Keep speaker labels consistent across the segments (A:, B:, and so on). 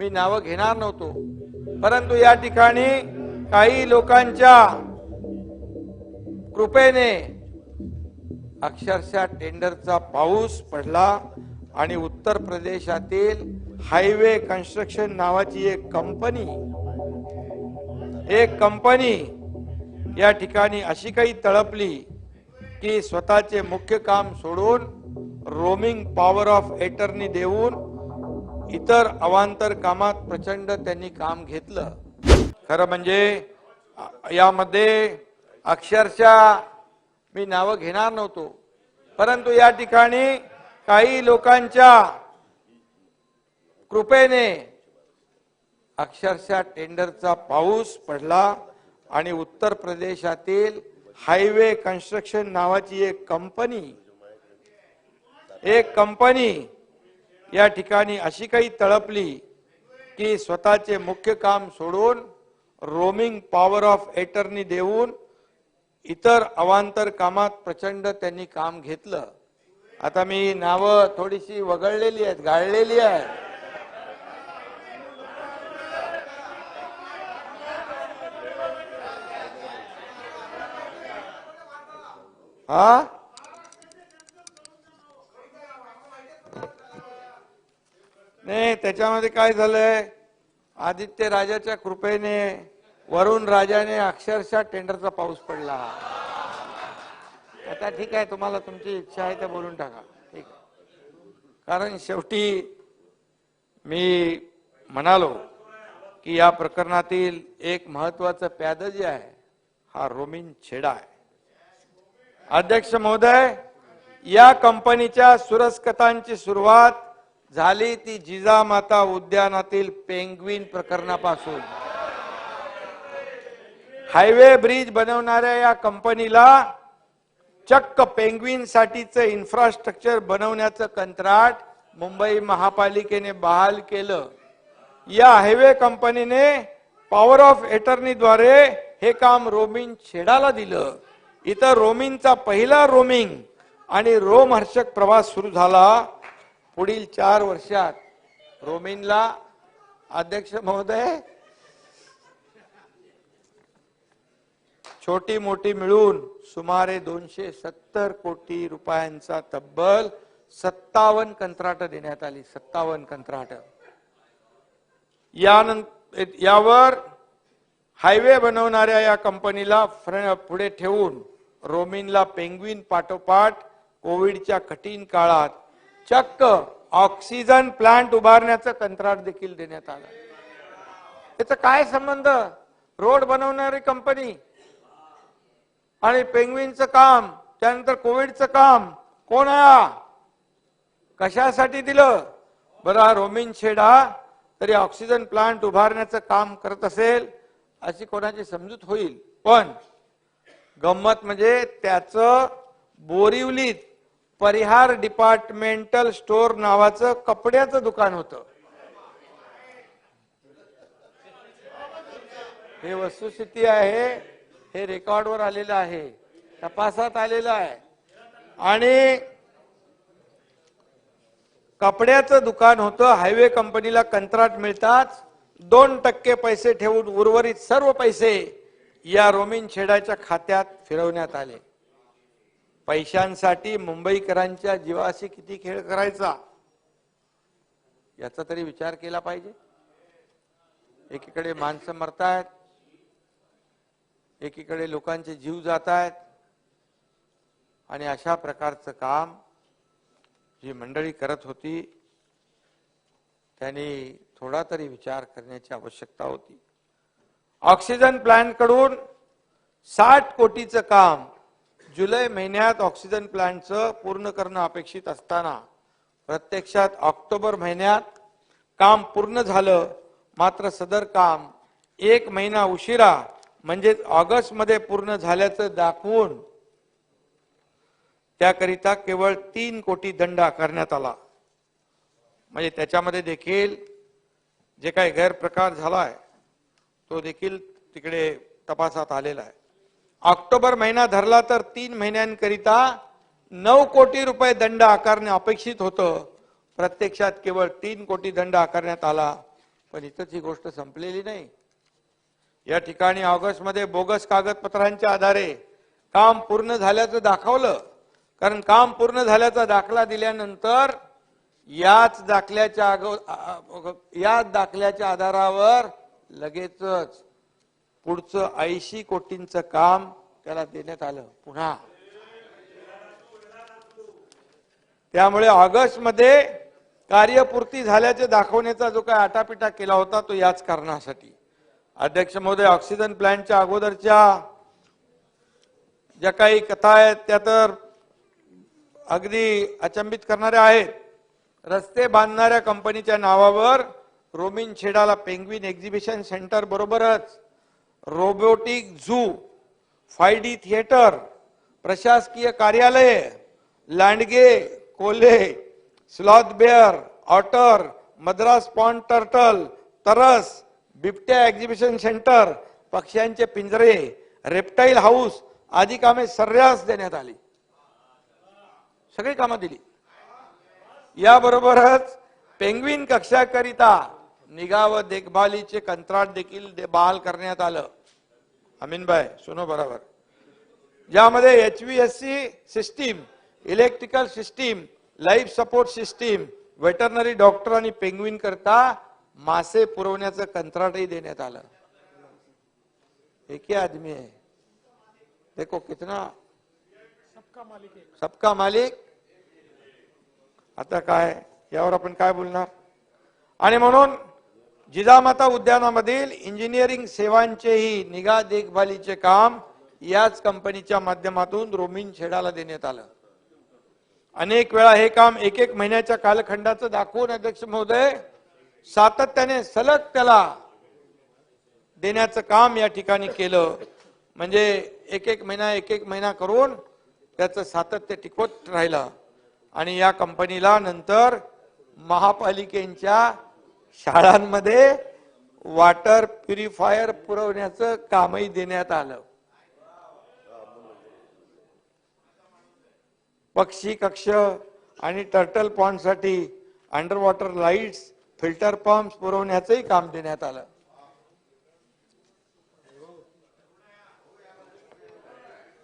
A: मी नावं घेणार नव्हतो. परंतु या ठिकाणी काही लोकांच्या कृपेने अक्षरशः टेंडरचा पाऊस पडला आणि उत्तर प्रदेशातील हायवे कन्स्ट्रक्शन नावाची एक कंपनी एक कंपनी या ठिकाणी अशी काही तळपली की स्वतःचे मुख्य काम सोडून रोमिंग पॉवर ऑफ एटर्नी देऊन इतर अवांतर कामात प्रचंड त्यांनी काम घेतलं. खरं म्हणजे यामध्ये अक्षरशः मी नावं घेणार नव्हतो. परंतु या ठिकाणी काही लोकांच्या कृपेने अक्षरशः टेंडरचा पाऊस पडला आणि उत्तर प्रदेशातील हायवे कन्स्ट्रक्शन नावाची एक कंपनी एक कंपनी या ठिकाणी अशी काही तळपली की स्वतःचे मुख्य काम सोडून रोमिंग पॉवर ऑफ एटर्नी देऊन इतर अवांतर कामात प्रचंड त्यांनी काम घेतलं. आता मी नावं थोडीशी वगळलेली आहेत गाळलेली आहेत. हा? नाही त्याच्यामध्ये काय झालंय? आदित्य राजाच्या कृपेने वरुण राजाने अक्षरशः टेंडरचा पाऊस पडला. आता ठीक आहे तुम्हाला तुमची इच्छा आहे ते बोलून टाका. ठीक आहे. कारण शेवटी मी म्हणालो की या प्रकरणातील एक महत्वाचं प्याद जे आहे हा रोमिन छेडा आहे. अध्यक्ष महोदय या कंपनीच्या सुरस्कतांची सुरुवात झाली ती जिजामाता उद्यानातील पेंग्विन प्रकरणापासून. हायवे ब्रिज बनवणाऱ्या या कंपनीला चक्क पेंग्विन साठीचं इन्फ्रास्ट्रक्चर बनवण्याचं कंत्राट मुंबई महापालिकेने बहाल केलं. या हायवे कंपनीने पॉवर ऑफ एटर्नीद्वारे हे काम रोमिन छेडाला दिलं. इथं रोमिनचा पहिला रोमिंग आणि रोमहर्षक प्रवास सुरू झाला. पुढील चार वर्षात रोमिनला अध्यक्ष महोदय छोटी मोठी मिळून सुमारे दोनशे सत्तर कोटी रुपयांचा तब्बल सत्तावन्न कंत्राट देण्यात आली. सत्तावन्न कंत्राट. यानंतर यावर हायवे बनवणाऱ्या या कंपनीला फ्र- पुढे ठेवून रोमिनला पेंग्विन पाठोपाठ कोविडच्या कठीण काळात चक्क ऑक्सिजन प्लांट उभारण्याचं कंत्राट देखील देण्यात आलं. त्याचा काय संबंध? रोड बनवणारी कंपनी आणि पेंग्विनचं काम त्यानंतर कोविडचं काम कोण कशासाठी दिलं? बरं रोमिन छेडा तरी ऑक्सिजन प्लांट उभारण्याचं काम करत असेल अशी कोणाची समजूत होईल. पण गंमत म्हणजे त्याचं बोरिवलीत परिहार डिपार्टमेंटल स्टोअर नावाचं कपड्याचं दुकान होतं. हे वस्तुस्थिती आहे हे रेकॉर्डवर आलेलं आहे तपासात आलेलं आहे. आणि कपड्याचं दुकान होतं हायवे कंपनीला कंत्राट मिळताच दोन टक्के पैसे ठेवून उर्वरित सर्व पैसे या रोमिन छेडाच्या खात्यात फिरवण्यात आले. पैशांसाठी मुंबईकरांच्या जीवाशी किती खेळ करायचा? याचा तरी विचार केला पाहिजे. एकीकडे माणसं मरतायत एकीकडे लोकांचे जीव जात आहेत आणि अशा प्रकारचं काम जी मंडळी करत होती त्यांनी थोडा तरी विचार करण्याची आवश्यकता होती. ऑक्सिजन प्लांटकडून साठ कोटीचं काम जुलै महिन्यात ऑक्सिजन प्लांटचं पूर्ण करणं अपेक्षित असताना प्रत्यक्षात ऑक्टोबर महिन्यात काम पूर्ण झालं मात्र सदर काम एक महिना उशिरा म्हणजे ऑगस्टमध्ये पूर्ण झाल्याचं दाखवून त्याकरिता केवळ तीन कोटी दंड आकारण्यात आला. म्हणजे त्याच्यामध्ये देखील जे काही गैरप्रकार झालाय तो देखील तिकडे तपासात आलेला आहे. ऑक्टोबर महिना धरला तर तीन महिन्यांकरिता नऊ कोटी रुपये दंड आकारणे अपेक्षित होतं. प्रत्यक्षात केवळ तीन कोटी दंड आकारण्यात आला. पण इथंच ही गोष्ट संपलेली नाही. या ठिकाणी ऑगस्टमध्ये बोगस कागदपत्रांच्या आधारे काम पूर्ण झाल्याचं दाखवलं. कारण काम पूर्ण झाल्याचा दाखला दिल्यानंतर याच दाखल्याच्या अगो याच दाखल्याच्या आधारावर लगेचच पुढचं ऐंशी कोटींचं काम त्याला देण्यात आलं पुन्हा. त्यामुळे ऑगस्टमध्ये कार्यपूर्ती झाल्याचे दाखवण्याचा जो काय आटापिटा केला होता तो याच कारणासाठी. अध्यक्ष महोदय ऑक्सिजन प्लॅन्टच्या अगोदरच्या ज्या काही कथा आहेत त्या तर अगदी अचंबित करणाऱ्या आहेत. रस्ते बांधणाऱ्या कंपनीच्या नावावर रोमिन छेडाला पेंग्विन एक्झिबिशन सेंटर बरोबरच robotic zoo five D theatre प्रशासकीय कार्यालय लांडगे कोले sloth bear otter Madras pond turtle तरस बिबट्या एक्झिबिशन सेंटर पक्ष्यांचे पिंजरे रेप्टाईल हाऊस आदी कामे सर्रास देण्यात आली. सगळी कामं दिली. याबरोबरच पेंग्विन कक्षाकरिता निगा व देखभालीचे कंत्राट देखील दे- बहाल करण्यात आलं. अमीनबाई सुनो बरोबर. ज्यामध्ये H V S C system electrical system life support system veterinary doctor आणि पेंग्विन करता मासे पुरवण्याचं कंत्राटही देण्यात आलं. एक ही आदमी आहे. देखो कितना सबका मालिक. आता काय यावर आपण काय बोलणार? आणि म्हणून जिजामाता उद्यानामधील इंजिनिअरिंग सेवांचेही निगा देखभालीचे काम याच कंपनीच्या माध्यमातून रोमिन छेडाला देण्यात आलं. अनेक वेळा हे काम एक एक महिन्याच्या कालखंडाचं दाखवून अध्यक्ष महोदय सातत्याने सलग त्याला देण्याचं काम या ठिकाणी केलं. म्हणजे एक एक महिना एक एक महिना करून त्याचं सातत्य टिकवत राहिलं. आणि या कंपनीला नंतर महापालिकेच्या शाळांमध्ये वॉटर प्युरिफायर पुरवण्याचं कामही देण्यात आलं. पक्षी कक्ष आणि turtle पॉन्डसाठी under water lights filter pumps पुरवण्याचंही काम देण्यात आलं.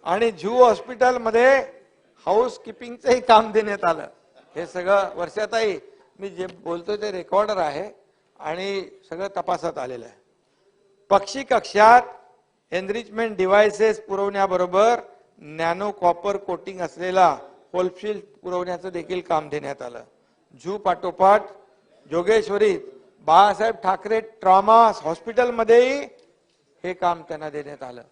A: आणि झू हॉस्पिटलमध्ये हाऊस किपिंगचंही काम देण्यात आलं. हे सगळं वर्षाताई मी जे बोलतोय ते रेकॉर्डर आहे आणि सगळं तपासात आलेलं आहे. पक्षी कक्षात एनरिचमेंट डिव्हायसेस पुरवण्याबरोबर नॅनो कॉपर कोटिंग असलेला होलशील पुरवण्याचं देखील काम देण्यात आलं. झू पाठोपाठ जोगेश्वरीत बाळासाहेब ठाकरे ट्रॉमा हॉस्पिटलमध्येही हे काम त्यांना देण्यात आलं.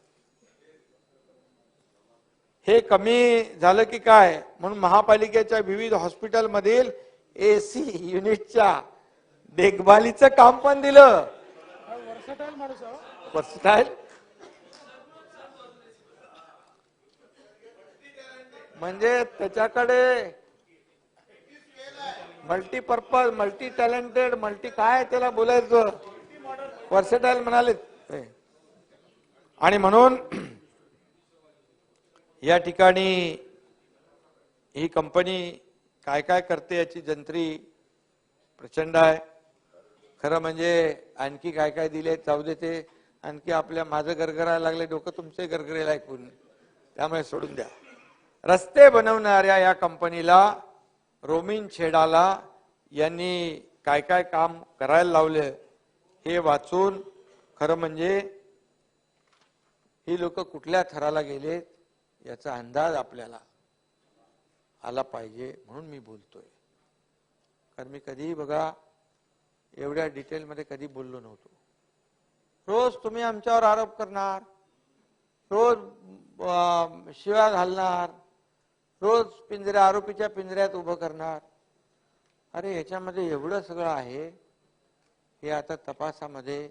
A: हे कमी झालं की काय? म्हणून महापालिकेच्या विविध हॉस्पिटलमधील एसी युनिटच्या देखभालीचं काम पण दिलं. वर्सटाईल हो. म्हणजे त्याच्याकडे मल्टीपर्पज मल्टी टॅलेंटेड मल्टी काय त्याला बोलायचं? वर्सेटाईल म्हणाले आणि म्हणून या ठिकाणी ही कंपनी काय काय करते याची जंत्री? प्रचंड आहे. खरं म्हणजे आणखी काय काय दिले? जाऊ देते आणखी आपल्या माझं गरगरायला लागले डोकं तुमचे गरगरेला ऐकून. त्यामुळे सोडून द्या. रस्ते बनवणाऱ्या या कंपनीला रोमिन छेडाला यांनी काय काय काम करायला लावले हे वाचून खरं म्हणजे ही लोक कुठल्या थराला गेलेत याचा अंदाज आपल्याला आला पाहिजे म्हणून मी बोलतोय. कारण मी कधीही बघा एवढ्या डिटेलमध्ये कधी बोललो नव्हतो. रोज तुम्ही आमच्यावर आरोप करणार रोज शिव्या घालणार रोज पिंजऱ्या आरोपीच्या पिंजऱ्यात उभं करणार. अरे ह्याच्यामध्ये एवढं सगळं आहे हे आता तपासामध्ये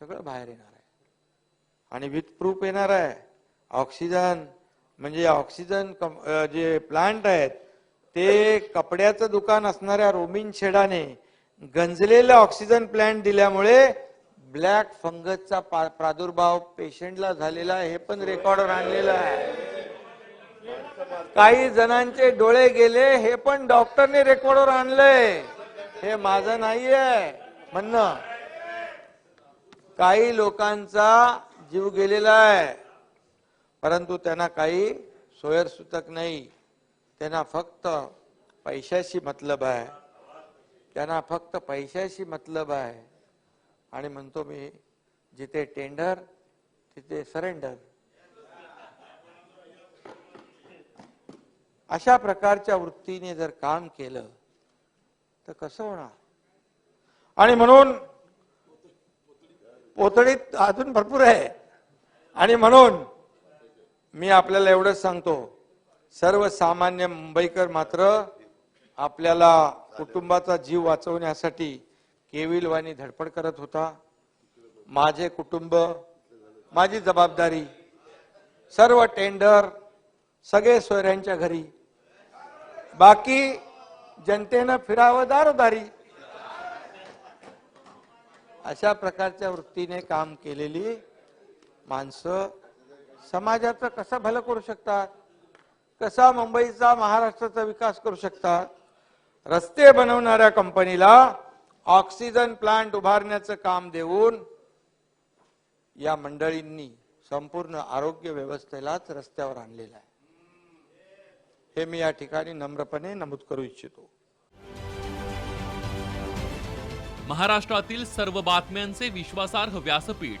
A: सगळं बाहेर येणार आहे. आणि विथ प्रूफ येणार आहे. ऑक्सिजन म्हणजे ऑक्सिजन कम- जे प्लांट आहेत ते कपड्याचं दुकान असणाऱ्या रोमिन शेडाने गंजलेलं ऑक्सिजन प्लांट दिल्यामुळे ब्लॅक फंगसचा पा- प्रादुर्भाव पेशंटला झालेला आहे, हे पण रेकॉर्डवर आणलेलं आहे. काही जणांचे डोळे गेले हे पण डॉक्टरने रेकॉर्डवर आणलंय. हे माझं नाहीये. म्हणणं काही लोकांचा जीव गेलेला आहे. परंतु त्यांना काही सोयरसूतक नाही. त्यांना फक्त पैशाशी मतलब आहे. त्यांना फक्त पैशाशी मतलब आहे. आणि म्हणतो मी जिथे टेंडर तिथे सरेंडर अशा प्रकारच्या वृत्तीने जर काम केलं तर कसं होणार? आणि म्हणून पोतळीत अजून भरपूर आहे. आणि म्हणून मी आपल्याला एवढंच सांगतो. सर्वसामान्य मुंबईकर मात्र आपल्याला कुटुंबाचा जीव वाचवण्यासाठी केविलवाणी धडपड करत होता. माझे कुटुंब माझी जबाबदारी सर्व टेंडर सगळे सोयऱ्यांच्या घरी. बाकी जनतेनं फिरावं दारोदारी. अशा प्रकारच्या वृत्तीने काम केलेली माणसं समाजाचं कसं भलं करू शकतात? कसा मुंबईचा महाराष्ट्राचा विकास करू शकतात? रस्ते बनवणाऱ्या कंपनीला ऑक्सिजन प्लांट उभारण्याचं काम देऊन या मंडळींनी संपूर्ण आरोग्य व्यवस्थेलाच रस्त्यावर आणलेलं आहे. हे मी या ठिकाणी नम्रपणे नमूद करू इच्छितो.
B: महाराष्ट्रातील सर्व बातम्यांचे विश्वासार्ह व्यासपीठ